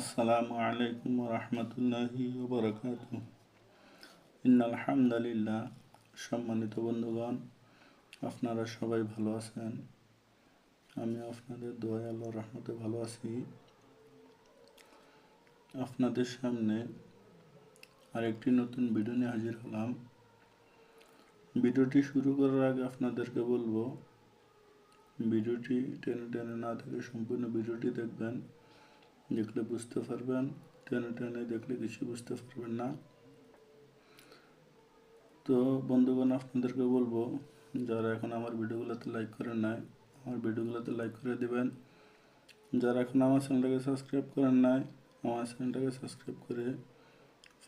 আসসালামু আলাইকুম রহমতুল্লাহি বরকাত ইন্নাল হামদালিল্লাহ। সম্মানিত বন্ধুগণ, আপনারা সবাই ভালো আছেন? আমি আপনাদের দোয়া আল্লাহ রহমতে ভালো আছি। আপনাদের সামনে আরেকটি নতুন ভিডিও নিয়ে হাজির হলাম। ভিডিওটি শুরু করার আগে আপনাদেরকে বলব, ভিডিওটি টেনে টেনে না থেকে সম্পূর্ণ ভিডিওটি দেখবেন। দেখলে বুঝতে পারবেন টেনে টেনে দেখলে কিছু বুঝতে পারবেন না তো বন্ধুগণ আপনাদেরকে বলব যারা এখন আমার ভিডিওগুলোতে লাইক করেন নাই আমার ভিডিওগুলোতে লাইক করে দেবেন যারা এখন আমার চ্যানেলটাকে সাবস্ক্রাইব করেন নাই আমার চ্যানেলটাকে সাবস্ক্রাইব করে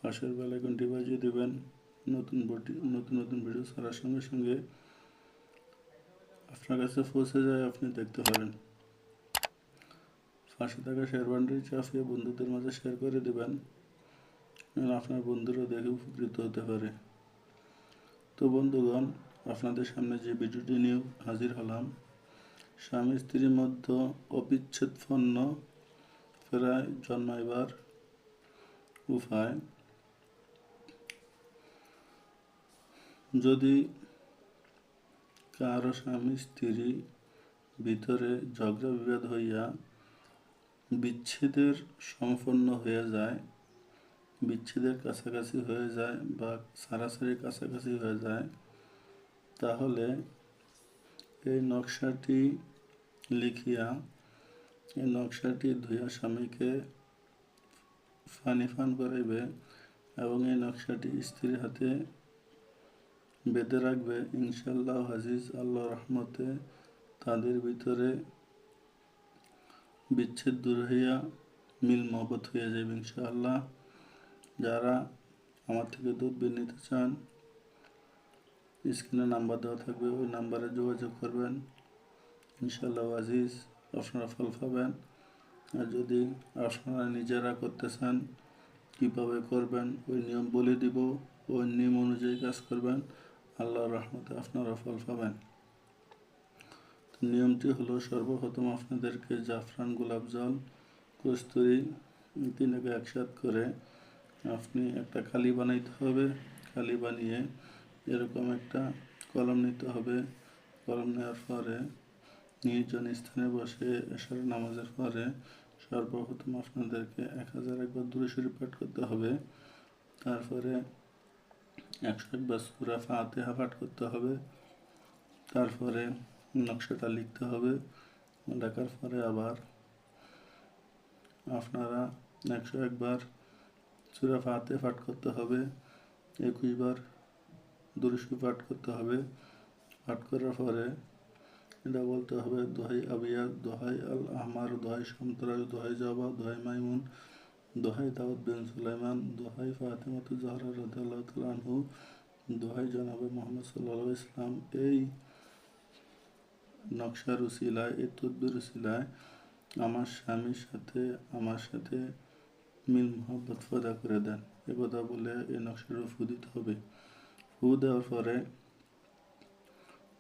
পাশের বেলাইকনটি বাজিয়ে দেবেন। নতুন নতুন নতুন ভিডিও ছাড়ার সঙ্গে সঙ্গে আপনার কাছে পৌঁছে যায়, আপনি দেখতে পারেন পাশে থাকা শেয়ার বান্ডারি চাপিয়ে বন্ধুদের মাঝে শেয়ার করে দেবেন। আপনার বন্ধুরা দেখে উপকৃত হতে পারে। তো বন্ধুগণ, আপনাদের সামনে যে ভিডিওটি নিয়ে হাজির হলাম, স্বামী স্ত্রীর মধ্যে অবিচ্ছেদপন্ন প্রায় জন্মাইবার উপায়। যদি কারও স্বামী স্ত্রী ভিতরে ঝগড়া বিবাদ হইয়া বিচ্ছেদের সম্পন্ন হয়ে যায়, বিচ্ছেদের কাছাকাছি হয়ে যায় বা সারাসারি কাছাকাছি হয়ে যায়, তাহলে এই নকশাটি লিখিয়া, এই নকশাটি ধুইয়া স্বামীকে ফানি ফান করাইবে এবং এই নকশাটি স্ত্রীর হাতে বেঁধে রাখবে। ইনশাল্লাহ হাজিজ আল্লাহ রহমতে তাদের ভিতরে বিচ্ছেদ দূর হইয়া মিল মহব্বত হয়ে যাবে ইনশাআল্লাহ। যারা আমার থেকে দুধ বিল নিতে চান, স্ক্রিনে নাম্বার দেওয়া থাকবে, ওই নাম্বারে যোগাযোগ করবেন। ইনশাআল্লাহ আজিজ, আপনারা ফল পাবেন। আর যদি আপনারা নিজেরা করতে চান, কীভাবে করবেন, ওই নিয়ম বলে দিব, ওই নিয়ম অনুযায়ী কাজ করবেন। আল্লাহর রহমতে আপনারা ফল পাবেন। নিয়মটি হলো, সর্বপ্রথম আপনাদেরকে জাফরান গোলাপ জল কস্তুরি তিনটাকে একসাথ করে আপনি একটা কালি বানাইতে হবে। কালি বানিয়ে এরকম একটা কলম নিতে হবে। কলম নেওয়ার পরে নির্জন স্থানে বসে এসার নামাজের পরে সর্বপ্রথম আপনাদেরকে এক হাজার একবার দূরে শরীর পাঠ করতে হবে। তারপরে একশো একবার সুরা ফাতেহা পাঠ করতে হবে। তারপরে নকশাটা লিখতে হবে। লেখার পরে আবার আপনারা একশো একবার সুরা ফাতে পাঠ করতে হবে একুশবার দুরুশি পাঠ করতে হবে। পাঠ করার পরে এটা বলতে হবে, দোহাই আবিয়া, দোহাই আল আহমার, দোহাই সন্তরাজ দোহাই জবা, দোহাই মাইমুন, দোহাই দাউদ বিন সুলাইমান, দোহাই ফাতেমাতু জাহরা রদাল্লাহ তালহু দোহাই জনাবে মোহাম্মদ সাল্লাহ ইসলাম এই নকশার উসিলায় এই তদ্বির উসিলায় আমার স্বামীর সাথে, আমার সাথে মিল মোহাম্মত ফদা করে দেন। এ কথা বলে এই নকশাটা ফু দিতে হবে। ফু দেওয়ার পরে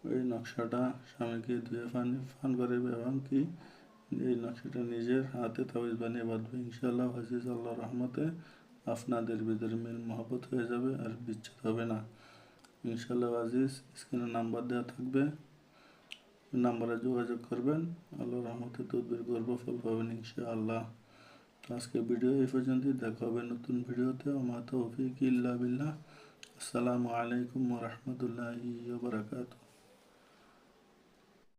ওই নকশাটা স্বামীকে ধুয়ে ফানি ফান করে এবং কি এই নকশাটা নিজের হাতে তাবিজ বানিয়ে বাঁধবে। ইনশাল্লাহ হাজিজ আল্লাহ রহমতে আপনাদের ভিতরে মিল মহব্বত হয়ে যাবে আর বিচ্ছেদ হবে না। ইনশাল্লাহ আজিজ স্ক্রিনে নাম্বার দেওয়া থাকবে। নাম্বারে যোগাযোগ করবেন। আল্লাহ রহমতে তদবির গর্ব ফল পাবেন ইনশাআল্লাহ। আজকে ভিডিও এই পর্যন্তই। দেখা হবে নতুন ভিডিওতে। আমার তৌফিক ইল্লা বিল্লাহ। আসসালামু আলাইকুম রহমতুল্লাহ বারাকাতুহ।